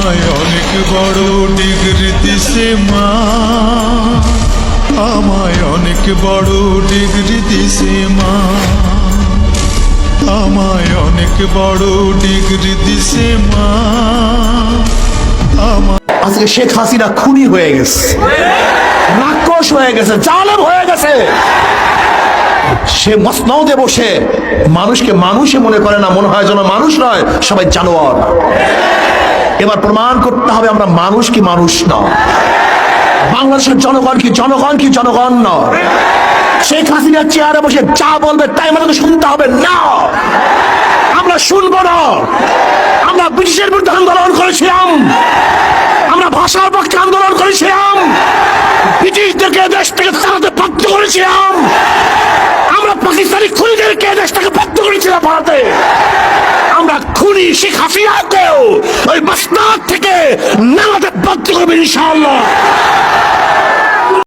আমায় অনেক বড় ডিগ্রি দিছে মা। আমায় অনেক বড় ডিগ্রি দিছে মা। আমায় অনেক বড় ডিগ্রি দিছে মা। আজকে শেখ হাসিনা খুনি হয়ে গেছে। রাক্ষস হয়ে গেছে, জালেম হয়ে গেছে। সে মসনদে বসে মানুষকে মানুষে মনে করে না, মনে হয় যেন মানুষ নয়, সবাই জানোয়ার। এবার প্রমাণ করতে হবে আমরা মানুষ কি মানুষ না বাংলাদেশের জনগণ কি জনগণ কি জনগণ না শেখ হাসিনার চেয়ারে বসে যা বলবে তাই আমাদেরকে শুনতে হবে না। আমরা শুনব না। আমরা ব্রিটিশের বিরুদ্ধে আন্দোলন করেছিলাম। আমরা ভাষার পক্ষে আন্দোলন করেছিলাম। ব্রিটিশদেরকে দেশ থেকে তাড়াতে বাধ্য করেছিলাম। আমরা পাকিস্তানি খুনিদেরকে দেশ থেকে বাধ্য করেছিলাম ভারতে। হাসিনাকেও ওই মাসনাদ থেকে নামাতে বাধ্য করবে ইনশাআল্লাহ।